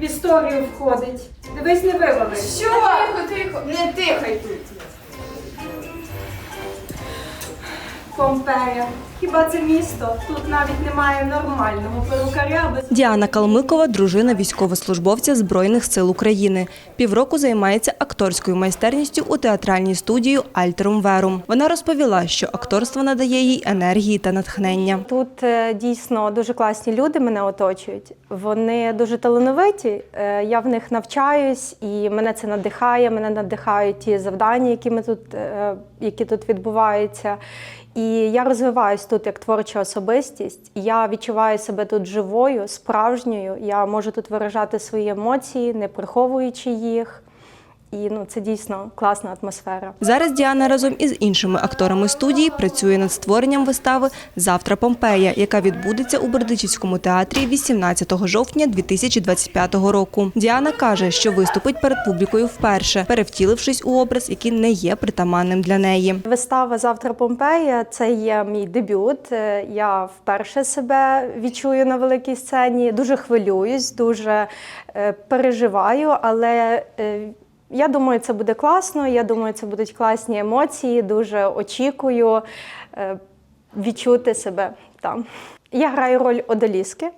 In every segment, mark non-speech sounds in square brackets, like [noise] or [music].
в історію входить. Дивись, не вивали. Що? Тихо, тихо. Не тихай тут. Помпея. Хіба це місто? Тут навіть немає нормального перукаря без Діана Калмикова – дружина військовослужбовця Збройних сил України. Півроку займається акторською майстерністю у театральній студії «Альтерум Верум». Вона розповіла, що акторство надає їй енергії та натхнення. Тут е, дійсно дуже класні люди мене оточують. Вони дуже талановиті. е, Я в них навчаюсь, і мене це надихає. Мене надихають ті завдання, які ми тут, е, які тут відбуваються. І я розвиваюсь тут як творча особистість. Я відчуваю себе тут живою, справжньою. Я можу тут виражати свої емоції, не приховуючи їх. І ну, це дійсно класна атмосфера. Зараз Діана разом із іншими акторами студії працює над створенням вистави «Завтра Помпея», яка відбудеться у Бердичівському театрі 18 жовтня 2025 року. Діана каже, що виступить перед публікою вперше, перевтілившись у образ, який не є притаманним для неї. Вистава Завтра Помпея це є мій дебют. Е, Я вперше себе відчую на великій сцені. Дуже хвилююсь, дуже е, переживаю, але е, я думаю, це буде класно. Я думаю, це будуть класні емоції. Дуже очікую е, відчути себе там. Я граю роль Одоліски,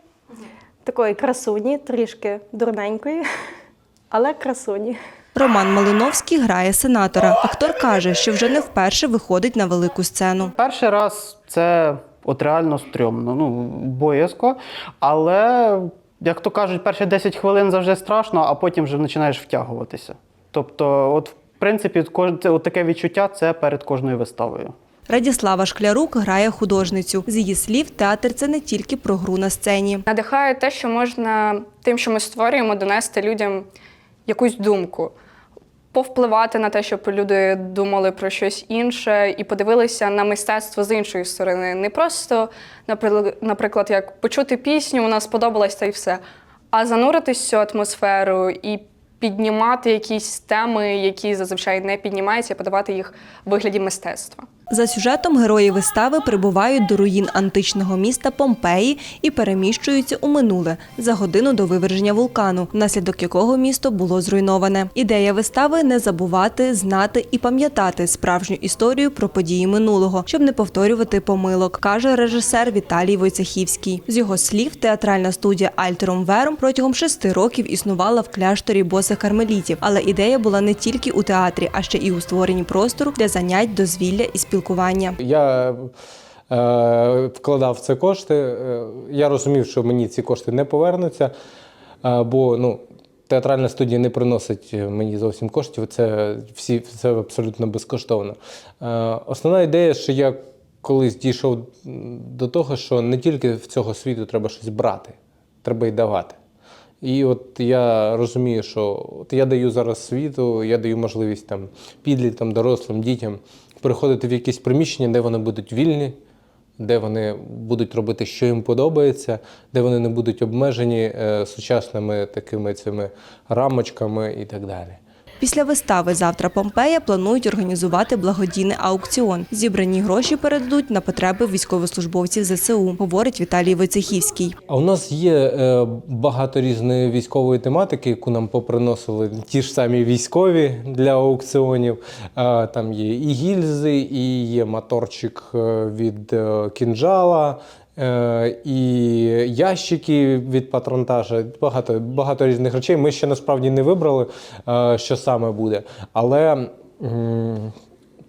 такої красуні, трішки дурненької, [laughs] але красуні. Роман Малиновський грає сенатора. Актор каже, що вже не вперше виходить на велику сцену. Перший раз це от реально стрьомно, ну, боязко. Але, як то кажуть, перші 10 хвилин завжди страшно, а потім вже починаєш втягуватися. Тобто, от, в принципі, от таке відчуття це перед кожною виставою. Радіслава Шклярук грає художницю. З її слів, театр це не тільки про гру на сцені. Надихає те, що можна тим, що ми створюємо, донести людям якусь думку, повпливати на те, щоб люди думали про щось інше і подивилися на мистецтво з іншої сторони. Не просто, наприклад, як почути пісню, вона сподобалась та й все, а зануритись в цю атмосферу і піднімати якісь теми, які зазвичай не піднімаються, і подавати їх в вигляді мистецтва. За сюжетом герої вистави прибувають до руїн античного міста Помпеї і переміщуються у минуле за годину до виверження вулкану, внаслідок якого місто було зруйноване. Ідея вистави не забувати, знати і пам'ятати справжню історію про події минулого, щоб не повторювати помилок, каже режисер Віталій Войцехівський. З його слів, театральна студія Альтером Верум протягом шести років існувала в кляшторі босих кармелітів, але ідея була не тільки у театрі, а ще і у створенні простору для занять, дозвілля і спілкування. Я е, вкладав це кошти. Е, Я розумів, що мені ці кошти не повернуться, е, бо ну, театральна студія не приносить мені зовсім коштів. Це всі це абсолютно безкоштовно. Е, Основна ідея, що я колись дійшов до того, що не тільки в цього світу треба щось брати, треба й давати. І от я розумію, що от я даю зараз світу, я даю можливість там підліткам, дорослим, дітям приходити в якісь приміщення, де вони будуть вільні, де вони будуть робити, що їм подобається, де вони не будуть обмежені е, сучасними такими цими рамочками і так далі. Після вистави завтра Помпея планують організувати благодійний аукціон. Зібрані гроші передадуть на потреби військовослужбовців ЗСУ, говорить Віталій Войцехівський. А у нас є е, багато різної військової тематики, яку нам поприносили ті ж самі військові для аукціонів. Е, там є і гільзи, і є моторчик е, від кінжала. Е, І ящики від патронтажа, багато, багато різних речей. Ми ще насправді не вибрали, е, що саме буде. Але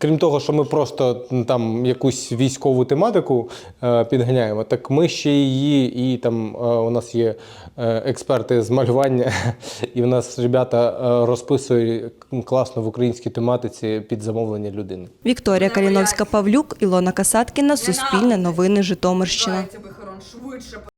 Крім того, що ми просто там якусь військову тематику е, підганяємо, так ми ще її, і там е, у нас є е, експерти з малювання, [laughs] і в нас ребята розписують класно в українській тематиці під замовлення людини. Вікторія Каліновська Павлюк, Ілона Касаткіна, Суспільне новини Житомирщина.